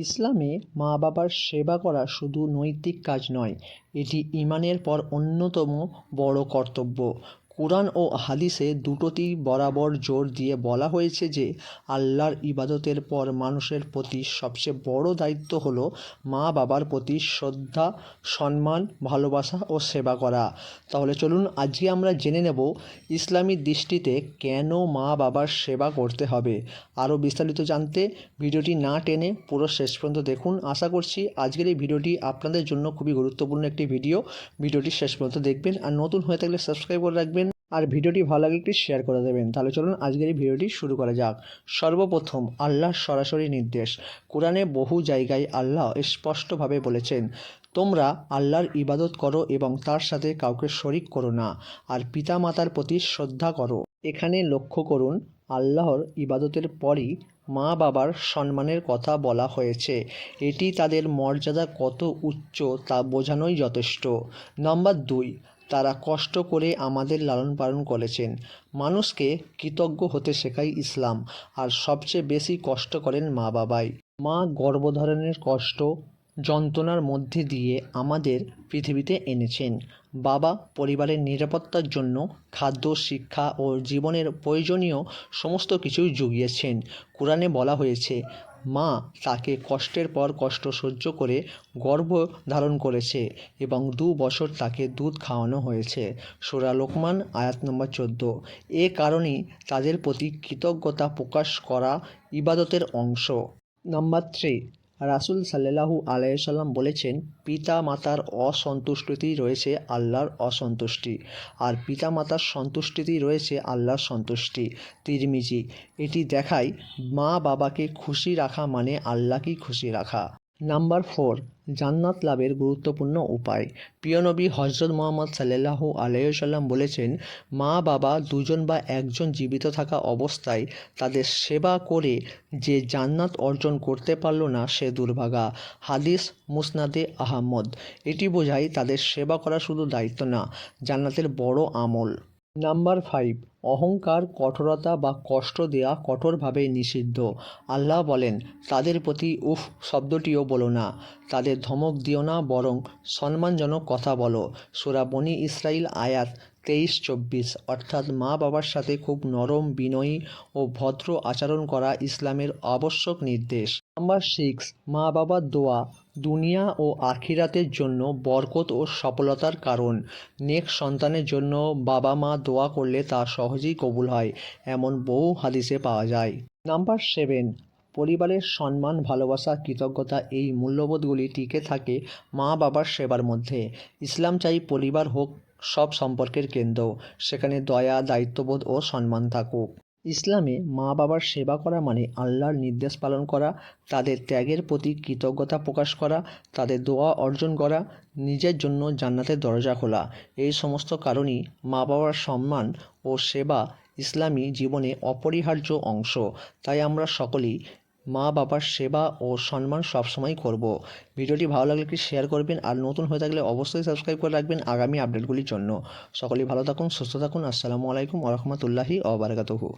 ইসলামে মা বাবার সেবা করা শুধু নৈতিক কাজ নয়, এটি ইমানের পর অন্যতম বড় কর্তব্য। কোরআন ও হাদিসে দুটোতেই বরাবর জোর দিয়ে বলা হয়েছে যে, আল্লাহর ইবাদতের পর মানুষের প্রতি সবচেয়ে বড় দায়িত্ব হলো মা বাবার প্রতি শ্রদ্ধা, সম্মান, ভালোবাসা ও সেবা করা। তাহলে চলুন আজকে আমরা জেনে নেব ইসলামী দৃষ্টিতে কেন মা বাবার সেবা করতে হবে। আরও বিস্তারিত জানতে ভিডিওটি না টেনে পুরো শেষ পর্যন্ত দেখুন। আশা করছি আজকের এই ভিডিওটি আপনাদের জন্য খুবই গুরুত্বপূর্ণ একটি ভিডিও। ভিডিওটি শেষ পর্যন্ত দেখবেন। আর নতুন হয়ে থাকলে সাবস্ক্রাইব করে রাখবেন। আর ভিডিওটি ভালো লাগলে একটি শেয়ার করে দেবেন। তাহলে চলুন আজকের এই ভিডিওটি শুরু করা যাক। সর্বপ্রথম আল্লাহর সরাসরি নির্দেশ। কোরআনে বহু জায়গায় আল্লাহ স্পষ্টভাবে বলেছেন, তোমরা আল্লাহর ইবাদত করো এবং তার সাথে কাউকে শরিক করো না, আর পিতামাতার প্রতি শ্রদ্ধা করো। এখানে লক্ষ্য করুন, আল্লাহর ইবাদতের পরই মা বাবার সম্মানের কথা বলা হয়েছে। এটি তাদের মর্যাদা কত উচ্চ তা বোঝানোই যথেষ্ট। নম্বর দুই তারা কষ্ট করে আমাদের লালন পালন করেছেন। মানুষকে কৃতজ্ঞ হতে শেখায় ইসলাম, আর সবচেয়ে বেশি কষ্ট করেন মা বাবাই। মা গর্ভধারণের কষ্ট, যন্ত্রণার মধ্যে দিয়ে আমাদের পৃথিবীতে এনেছেন। বাবা পরিবারের নিরাপত্তার জন্য খাদ্য, শিক্ষা ও জীবনের প্রয়োজনীয় সমস্ত কিছুই জুগিয়েছেন। কোরআনে বলা হয়েছে মা তাকে কষ্টের পর কষ্ট সহ্য করে গর্ভ ধারণ করেছে এবং দু বছর তাকে দুধ খাওয়ানো হয়েছে। সোরা লোকমান, আয়াত নম্বর চোদ্দ। এ কারণেই তাদের প্রতি কৃতজ্ঞতা প্রকাশ করা ইবাদতের অংশ। নম্বর থ্রি রাসুল সাল্লাহু আলাইসাল্লাম বলেছেন পিতা মাতার অসন্তুষ্টিতেই রয়েছে আল্লাহর অসন্তুষ্টি, আর পিতা মাতার সন্তুষ্টিতেই রয়েছে আল্লাহর সন্তুষ্টি। তিরমিজি, এটি দেখায় মা বাবাকে খুশি রাখা মানে আল্লাহকেই খুশি রাখা। নাম্বার ফোর, জান্নাত লাভের গুরুত্বপূর্ণ উপায়। প্রিয়নবী হজরত মোহাম্মদ সাল্লাহু আলাইসাল্লাম বলেছেন, মা, বাবা দুজন বা একজন জীবিত থাকা অবস্থায় তাদের সেবা করে যে জান্নাত অর্জন করতে পারল না সে দুর্ভাগা। হাদিস মুসনাদে আহমদ। এটি বোঝায় তাদের সেবা করা শুধু দায়িত্ব না, জান্নাতের বড় আমল। নাম্বার ফাইভ অহংকার, কঠোরতা বা কষ্ট দেয়া কঠোরভাবে নিষিদ্ধ। আল্লাহ বলেন, তাদের প্রতি উফ, শব্দটিও বলো না। তাদের ধমক দিও না, বরং সম্মানজনক কথা বলো। বনি ইসরাইল আয়াত তেইশ, চব্বিশ, অর্থাৎ মা বাবার সাথে খুব নরম, বিনয়ী ও ভদ্র আচরণ করা ইসলামের আবশ্যক নির্দেশ। নাম্বার সিক্স মা বাবার দোয়া। দুনিয়া ও আখিরাতের জন্য বরকত ও সফলতার কারণ। নেক সন্তানের জন্য বাবা মা দোয়া করলে তা সহজেই কবুল হয়, এমন বহু হাদিসে পাওয়া যায়। নাম্বার সেভেন, পরিবারের সম্মান, ভালোবাসা, কৃতজ্ঞতা এই মূল্যবোধগুলি টিকে থাকে মা বাবার সেবার মধ্যে। ইসলাম চাই পরিবার হোক সব সম্পর্কের কেন্দ্র, সেখানে দয়া, দায়িত্ববোধ ও সম্মান থাকুক। ইসলামে মা বাবার সেবা করা মানে আল্লাহর নির্দেশ পালন করা, তাদের ত্যাগের প্রতি কৃতজ্ঞতা প্রকাশ করা, তাদের দোয়া অর্জন করা, নিজের জন্য জান্নাতের দরজা খোলা। এই সমস্ত কারণই মা বাবার সম্মান ও সেবা ইসলামী জীবনে অপরিহার্য অংশ। তাই আমরা সকলেই মা বাবার সেবা ও সম্মান সবসময় করব। ভিডিওটি ভালো লাগলে একটি শেয়ার করবেন আর নতুন হয়ে থাকলে অবশ্যই সাবস্ক্রাইব করে রাখবেন আগামী আপডেটগুলির জন্য। সকলেই ভালো থাকুন, সুস্থ থাকুন। আসসালামু আলাইকুম ওরহমতুল্লাহি ওবরাকাতুহু